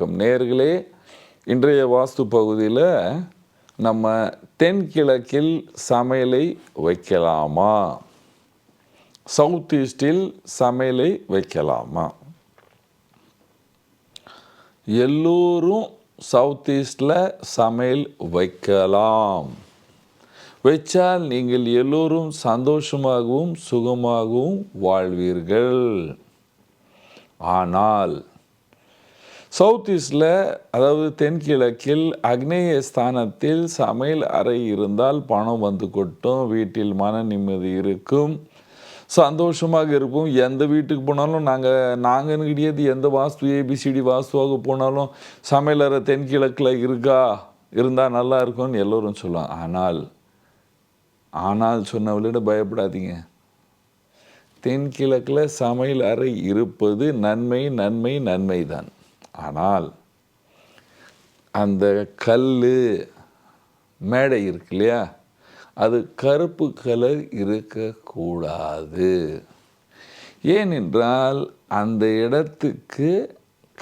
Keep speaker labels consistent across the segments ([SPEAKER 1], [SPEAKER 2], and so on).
[SPEAKER 1] வணக்கம். நேர்களே இன்றைய வாஸ்து பகுதியில் நம்ம தென்கிழக்கில் சமையலை வைக்கலாமா? சவுத் ஈஸ்டில் சமையலை வைக்கலாமா? எல்லோரும் சவுத் ஈஸ்டில் சமையல் வைக்கலாம். வைச்சால் நீங்கள் எல்லோரும் சந்தோஷமாகவும் சுகமாகவும் வாழ்வீர்கள். ஆனால் சவுத் ஈஸ்டில் அதாவது தென்கிழக்கில் அக்னேய ஸ்தானத்தில் சமையல் அறை இருந்தால் பணம் வந்து கொட்டும் வீட்டில் மன நிம்மதி இருக்கும் சந்தோஷமாக இருக்கும். எந்த வீட்டுக்கு போனாலும் நாங்கள் நாங்கள் கிடையாது. எந்த வாஸ்து ஏபிசிடி வாஸ்துவாக போனாலும் சமையல் அறை தென்கிழக்கில் இருக்கா? இருந்தால் நல்லா இருக்கும்னு எல்லோரும் சொல்லுவாங்க. ஆனால் ஆனால் சொன்னவளிட பயப்படாதீங்க. தென்கிழக்கில் சமையல் அறை இருப்பது நன்மை நன்மை நன்மை தான் ஆனால் அந்த கல் மேடை இருக்கு இல்லையா? அது கருப்பு கலர் இருக்கக்கூடாது. ஏனென்றால் அந்த இடத்துக்கு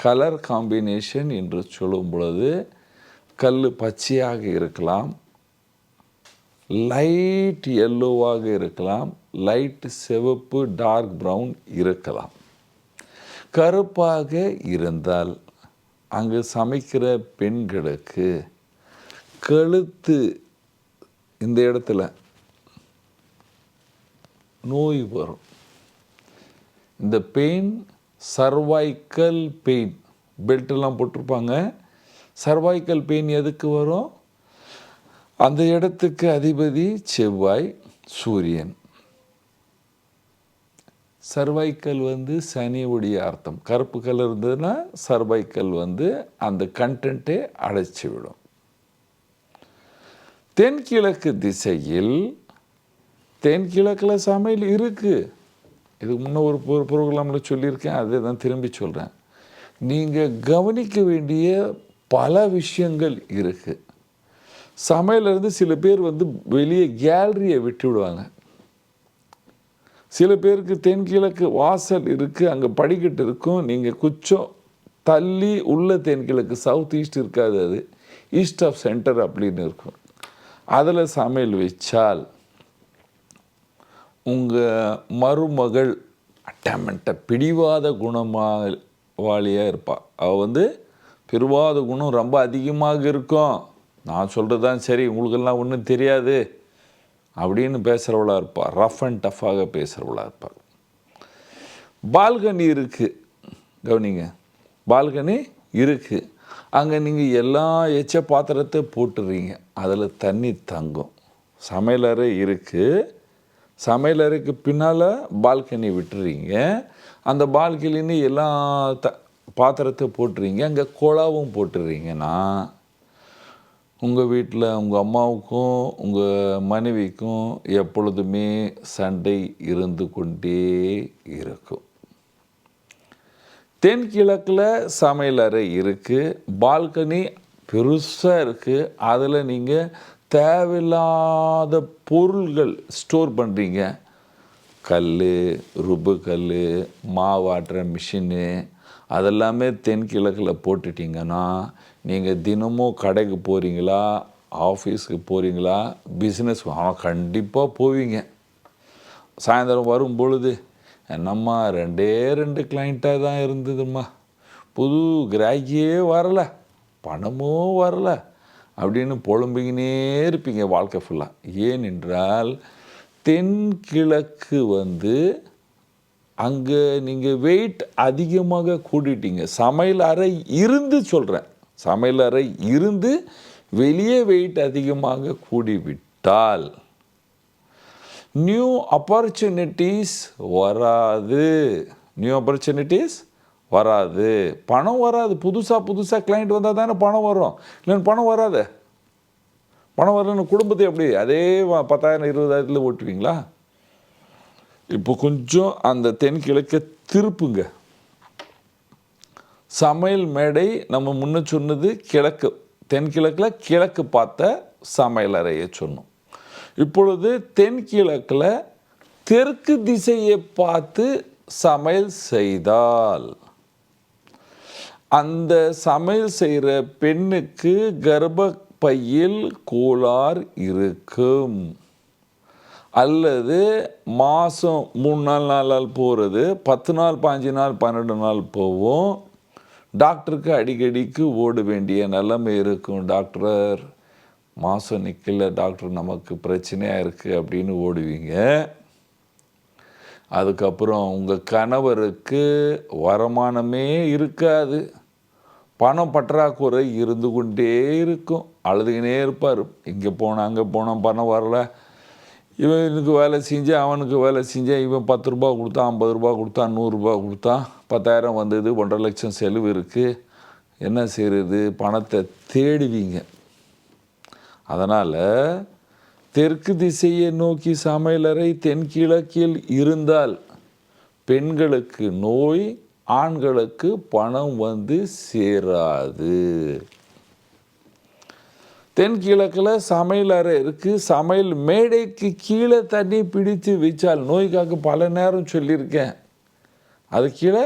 [SPEAKER 1] கலர் காம்பினேஷன் என்று சொல்லும் பொழுது கல் பச்சையாக இருக்கலாம் லைட் எல்லோவாக இருக்கலாம் லைட் சிவப்பு டார்க் ப்ரௌன் இருக்கலாம். கருப்பாக இருந்தால் அங்கு சமைக்கிற பெண்களுக்கு கழுத்து இந்த இடத்துல நோய் வரும். இந்த பெயின் சர்வைக்கல் பெயின் பெல்ட்டெல்லாம் போட்டிருப்பாங்க. சர்வைக்கல் பெயின் எதுக்கு வரும்? அந்த இடத்துக்கு அதிபதி செவ்வாய் சூரியன். சர்வைக்கல் வந்து சனியுடைய அர்த்தம். கருப்பு கலர் இருந்ததுன்னா சர்வைக்கல் வந்து அந்த கண்டென்ட்டை அடைச்சி விடும் தென்கிழக்கு திசையில் தென்கிழக்கில் சமையல் இருக்குது இதுக்கு முன்னே ஒரு ப்ரோக்ராமில் சொல்லியிருக்கேன் அதே தான் திரும்பி சொல்கிறேன் நீங்கள் கவனிக்க வேண்டிய பல விஷயங்கள் இருக்குது சமையலேருந்து சில பேர் வந்து வெளியே கேலரியை விட்டு விடுவாங்க சில பேருக்கு தென்கிழக்கு வாசல் இருக்குது அங்கே படிக்கட்டு இருக்கும். நீங்கள் குச்சம் தள்ளி உள்ள தென்கிழக்கு சவுத் ஈஸ்ட் இருக்காது அது. ஈஸ்ட் ஆஃப் சென்டர் அப்படின்னு இருக்கும். அதில் சமையல் வச்சால் உங்கள் மருமகள் அட்டமெண்ட்டை பிடிவாத குணமாக வாளியாக இருப்பாள் அவள் வந்து பிடிவாத குணம் ரொம்ப அதிகமாக இருக்கும். நான் சொல்கிறது தான் சரி உங்களுக்கெல்லாம் ஒன்றும் தெரியாது. அப்படின்னு பேசுகிறவளாக இருப்பாள் ரஃப் அண்ட் டஃப்பாக பேசுகிறவளாக இருப்பாள் பால்கனி இருக்குது கவனிங்க. பால்கனி இருக்குது அங்கே நீங்கள் எல்லா எச்ச பாத்திரத்தை போட்டுறீங்க. அதில் தண்ணி தங்கும். சமையலறை இருக்குது சமையலறைக்கு பின்னால் பால்கனி விட்டுறீங்க. அந்த பால்கனின்னு எல்லா த பாத்திரத்தை போட்டுறீங்க. அங்கே குழாவும் போட்டுறீங்கன்னா உங்கள் வீட்டில் உங்கள் அம்மாவுக்கும் உங்கள் மனைவிக்கும் எப்பொழுதுமே சண்டை இருந்து கொண்டே இருக்கும். தென்கிழக்கில் சமையலறை இருக்குது பால்கனி பெருசாக இருக்குது அதில் நீங்கள் தேவையில்லாத பொருள்கள் ஸ்டோர் பண்ணுறீங்க கல் ருப்பு கல் மாவாட்டுற மிஷினு அதெல்லாமே தென்கிழக்கில் போட்டுட்டிங்கன்னா நீங்கள் தினமும் கடைக்கு போகிறீங்களா ஆஃபீஸுக்கு போகிறீங்களா பிஸ்னஸ் ஆனால் கண்டிப்பாக போவீங்க. சாயந்தரம் வரும் பொழுது என்னம்மா ரெண்டே ரெண்டு கிளைண்ட்டாக தான் இருந்ததும்மா. புது கிராக்கியே வரலை பணமும் வரலை அப்படின்னு புலம்பிக்கினே இருப்பீங்க வாழ்க்கை ஃபுல்லாக ஏனென்றால் தென்கிழக்கு வந்து அங்கே நீங்கள் வெயிட் அதிகமாக கூட்டிட்டீங்க சமையல் அறை இருந்து சொல்கிறேன் சமையலறை இருந்து வெளியே வெயிட் அதிகமாக கூடிவிட்டால் நியூ ஆப்பர்ச்சுனிட்டிஸ் வராது. நியூ ஆப்பர்ச்சுனிட்டிஸ் வராது. பணம் வராது. புதுசாக புதுசாக கிளைண்ட் வந்தால் தானே பணம் வரும். இல்லைன்னு பணம் வராது. பணம் வரலன்னு குடும்பத்தை எப்படி? அதே பத்தாயிரம் இருபதாயிரத்தில் ஓட்டுவீங்களா? இப்போ கொஞ்சம் அந்த தென்கிழக்க திருப்புங்க. சமையல் மேடை நம்ம முன்ன சொன்னது கிழக்கு தென்கிழக்கில் கிழக்கு பார்த்த சமையல் அறையை சொன்னோம். இப்பொழுது தென்கிழக்கில் தெற்கு திசையை பார்த்து சமையல் செய்தால் அந்த சமையல் செய்கிற பெண்ணுக்கு கர்ப்பப்பையில் கோளார் இருக்கும். அல்லது மாதம் மூணு நாள் நாலு நாள் போகிறது பத்து நாள் பாஞ்சு நாள் பன்னெண்டு நாள் போவோம். டாக்டருக்கு அடிக்கடிக்கு ஓட வேண்டிய நிலைமை இருக்கும் டாக்டர். மாதம் நிற்கல டாக்டர் நமக்கு பிரச்சனையாக இருக்குது அப்படின்னு ஓடுவீங்க. அதுக்கப்புறம் உங்கள் கணவருக்கு வருமானமே இருக்காது. பணம் பற்றாக்குறை இருந்து கொண்டே இருக்கும். அழுதுகினே இருப்பார். இங்கே போனோம் அங்கே போனோம் பணம் வரல. இவனுக்கு வேலை செஞ்சேன் அவனுக்கு வேலை செஞ்சேன் இவன் பத்து ரூபா கொடுத்தான் ஐம்பது ரூபா கொடுத்தா நூறுரூபா கொடுத்தான் பத்தாயிரம் வந்தது ஒன்றரை லட்சம் செலவு இருக்குது என்ன செய்கிறது பணத்தை தேடுவீங்க. அதனால் தெற்கு திசையை நோக்கி சமையலறை தென்கிழக்கில் இருந்தால் பெண்களுக்கு நோய் ஆண்களுக்கு பணம் வந்து சேராது. தென்கிழக்கில் சமையல் அறை இருக்குது சமையல் மேடைக்கு கீழே தண்ணி பிடித்து வச்சால் நோய்க்காக பல நேரம் சொல்லியிருக்கேன். அது கீழே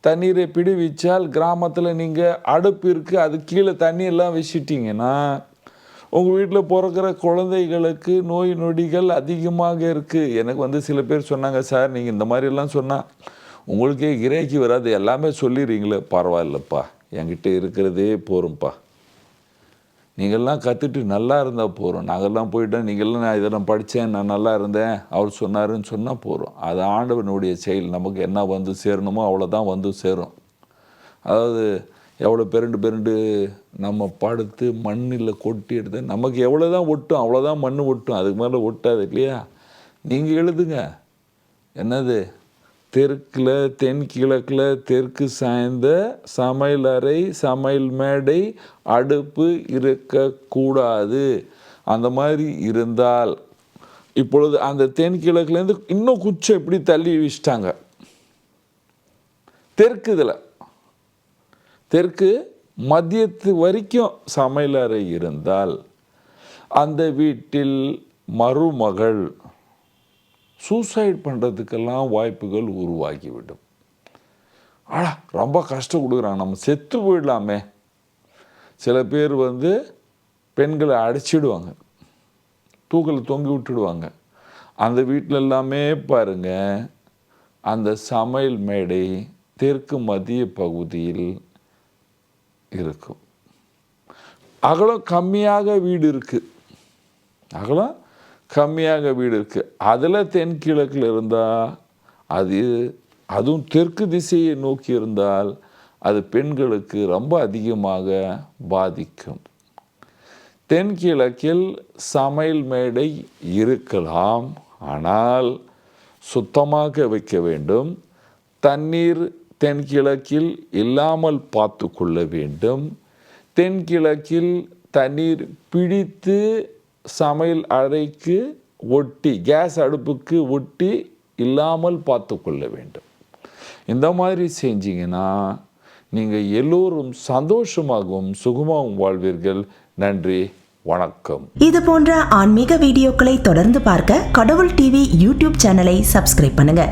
[SPEAKER 1] தண்ணீரை பிடி வச்சால் கிராமத்தில் நீங்கள் அடுப்பு இருக்குது அது கீழே தண்ணியெல்லாம் வச்சிட்டிங்கன்னா உங்கள் வீட்டில் பிறக்கிற குழந்தைகளுக்கு நோய் நொடிகள் அதிகமாக இருக்குது எனக்கு வந்து சில பேர் சொன்னாங்க சார் நீங்கள் இந்த மாதிரிலாம் சொன்னால் உங்களுக்கே இறைக்கு வராது. எல்லாமே சொல்லிடுறீங்களே. பரவாயில்லப்பா. என்கிட்ட இருக்கிறதே போரும்ப்பா நீங்கள்லாம் கற்றுட்டு நல்லா இருந்தால் போகிறோம் நாங்கள்லாம் போயிட்டோம் நீங்கள்லாம் நான் இதெல்லாம் படித்தேன் நான் நல்லா இருந்தேன். அவர் சொன்னாருன்னு சொன்னால் போகிறோம் அது ஆண்டவனுடைய செயல். நமக்கு என்ன வந்து சேரணுமோ அவ்வளோதான் வந்து சேரும். அதாவது எவ்வளோ பெருண்டு பெருண்டு நம்ம படுத்து மண்ணில் கொட்டி எடுத்து நமக்கு எவ்வளோ தான் ஒட்டும் அவ்வளோதான் மண் ஒட்டும். அதுக்கு மேலே ஒட்டாது இல்லையா? நீங்கள் எழுதுங்க. என்னது? தெற்கில் தென்கிழக்கில் தெற்கு சாய்ந்த சமையலறை சமையல் மேடை அடுப்பு இருக்கக்கூடாது. அந்த மாதிரி இருந்தால் இப்பொழுது அந்த தென்கிழக்குலேருந்து இன்னும் குச்சம் இப்படி தள்ளி வச்சிட்டாங்க தெற்கு இதில். தெற்கு மதியத்து வரைக்கும் சமையலறை இருந்தால் அந்த வீட்டில் மருமகள் சூசைட் பண்ணுறதுக்கெல்லாம் வாய்ப்புகள் உருவாகிவிடும். ஆடா ரொம்ப கஷ்டம் கொடுக்குறாங்க நம்ம செத்து போயிடலாமே. சில பேர் வந்து பெண்களை அடிச்சிடுவாங்க. தூக்கில் தொங்கி விட்டுடுவாங்க. அந்த வீட்டில் எல்லாமே பாருங்க அந்த சமையல் மேடை தெற்கு மத்திய பகுதியில் இருக்கும். அகலம் கம்மியாக வீடு இருக்குது அகலம் கம்மியாக வீடு இருக்குது அதில் தென்கிழக்கில் இருந்தால் அது அதுவும் தெற்கு திசையை நோக்கி இருந்தால் அது பெண்களுக்கு ரொம்ப அதிகமாக பாதிக்கும். தென்கிழக்கில் சமையல் மேடை இருக்கலாம். ஆனால் சுத்தமாக வைக்க வேண்டும். தண்ணீர் தென்கிழக்கில் இல்லாமல் பார்த்து கொள்ள வேண்டும். தென்கிழக்கில் தண்ணீர் பிடித்து சமையல் அறைக்கு ஒட்டி கேஸ் அடுப்புக்கு ஒட்டி இல்லாமல் பார்த்து கொள்ள வேண்டும். இந்த மாதிரி செஞ்சீங்கன்னா நீங்கள் எல்லோரும் சந்தோஷமாகவும் சுகமாகவும் வாழ்வீர்கள். நன்றி வணக்கம்.
[SPEAKER 2] இது போன்ற ஆன்மீக வீடியோக்களை தொடர்ந்து பார்க்க கடவுள் டிவி யூடியூப் சேனலை சப்ஸ்கிரைப் பண்ணுங்க.